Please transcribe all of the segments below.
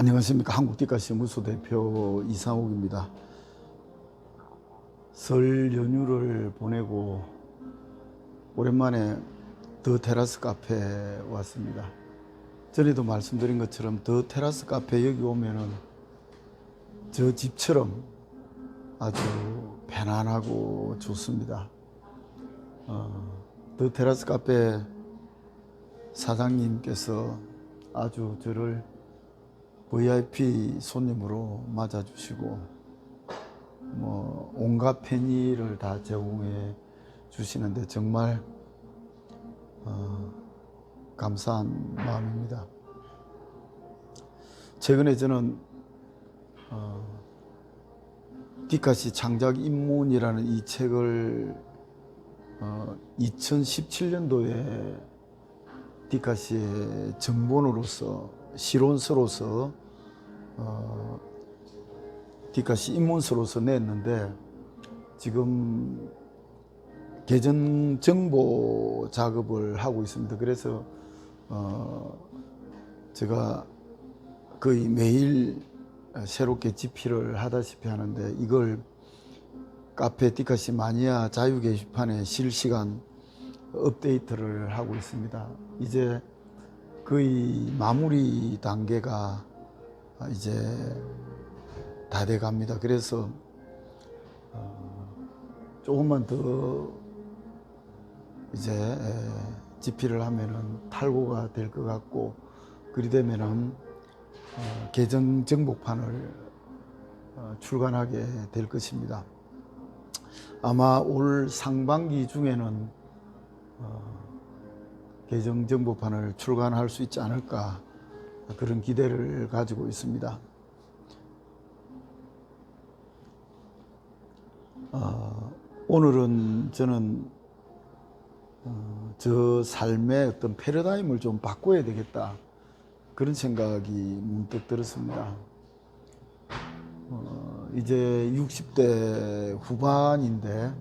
안녕하십니까 한국뒷가시무소 대표 이상욱입니다. 설 연휴를 보내고 오랜만에 더 테라스 카페에 왔습니다. 전에도 말씀드린 것처럼 더 테라스 카페 여기 오면은 저 집처럼 아주 편안하고 좋습니다. 어, 더 테라스 카페 사장님께서 아주 저를 VIP 손님으로 맞아주시고 뭐 온갖 편의를 다 제공해 주시는데 정말 어, 감사한 마음입니다. 최근에 저는 어, 디카시 창작 입문이라는 이 책을 어, 2017년도에 디카시의 정본으로서 실온서로서 어, 디카시 입문서로서 냈는데 지금 개전 정보 작업을 하고 있습니다. 그래서 어, 제가 거의 매일 새롭게 집필을 하다시피 하는데 이걸 카페 디카시 마니아 자유 게시판에 실시간 업데이트를 하고 있습니다. 이제 거의 마무리 단계가 이제 다 돼 갑니다. 그래서 어, 조금만 더 이제 에, 집필을 하면은 탈고가 될 것 같고 그리 되면은 어, 개정 정복판을 어, 출간하게 될 것입니다. 아마 올 상반기 중에는 어, 개정 정보판을 출간할 수 있지 않을까 그런 기대를 가지고 있습니다. 어, 오늘은 저는 어, 저 삶의 어떤 패러다임을 좀 바꿔야 되겠다 그런 생각이 문득 들었습니다. 어, 이제 60대 후반인데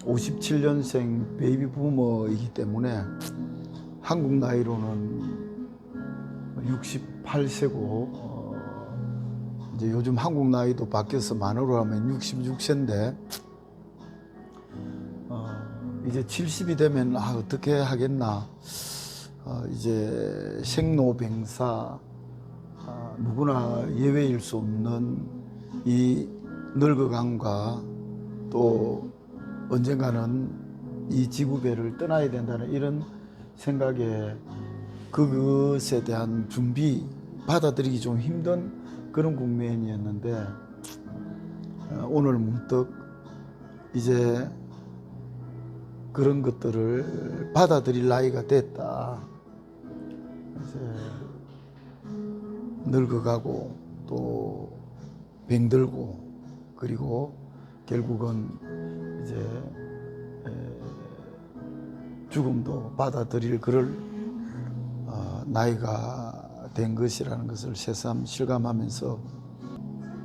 57년생 베이비 부머이기 때문에 한국 나이로는 68세고 어, 이제 요즘 한국 나이도 바뀌어서 만으로 하면 66세인데 어, 이제 70이 되면 아 어떻게 하겠나. 어, 이제 생로병사 아, 누구나 예외일 수 없는 이 늙어감과 또 언젠가는 이 지구배를 떠나야 된다는 이런 생각에 그것에 대한 준비 받아들이기 좀 힘든 그런 국면이었는데 어, 오늘 문득 이제 그런 것들을 받아들일 나이가 됐다. 이제 늙어가고 또 병들고 그리고 결국은 이제 에, 죽음도 받아들일 그럴 어, 나이가 된 것이라는 것을 새삼 실감하면서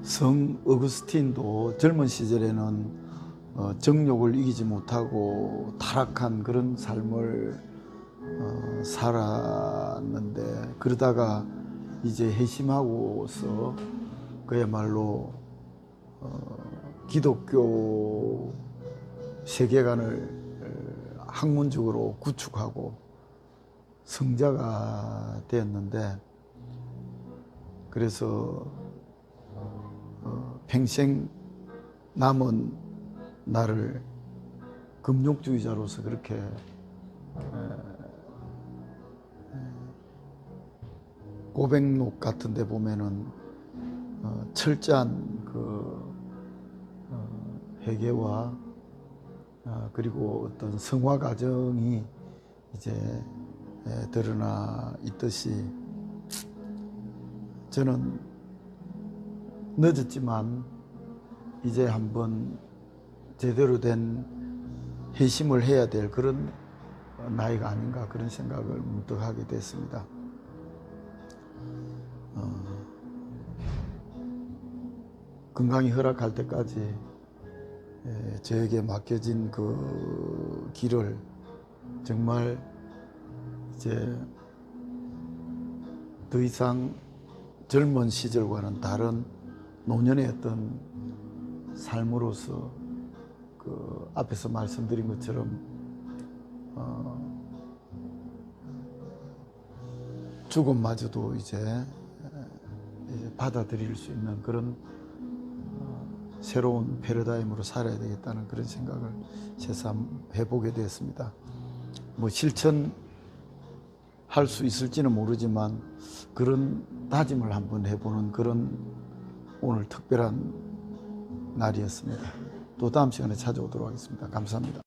성 어거스틴도 젊은 시절에는 어, 정욕을 이기지 못하고 타락한 그런 삶을 어, 살았는데 그러다가 이제 회심하고서 그야말로 어, 기독교 세계관을 어, 학문적으로 구축하고 성자가 되었는데 그래서 어, 평생 남은 나를 금욕주의자로서 그렇게 고백록 같은 데 보면은 어, 철저한 그 어, 회개와 어, 그리고 어떤 성화 과정이 이제 에, 드러나 있듯이 저는 늦었지만 이제 한번 제대로 된 회심을 해야 될 그런 나이가 아닌가 그런 생각을 문득 하게 됐습니다. 어, 건강이 허락할 때까지 예, 저에게 맡겨진 그 길을 정말 이제 더 이상 젊은 시절과는 다른 노년의 어떤 삶으로서 그 앞에서 말씀드린 것처럼 어, 죽음마저도 이제, 받아들일 수 있는 그런 어, 새로운 패러다임으로 살아야 되겠다는 그런 생각을 새삼 해보게 되었습니다. 뭐 실천할 수 있을지는 모르지만 그런 다짐을 한번 해보는 그런 오늘 특별한 날이었습니다. 또 다음 시간에 찾아오도록 하겠습니다. 감사합니다.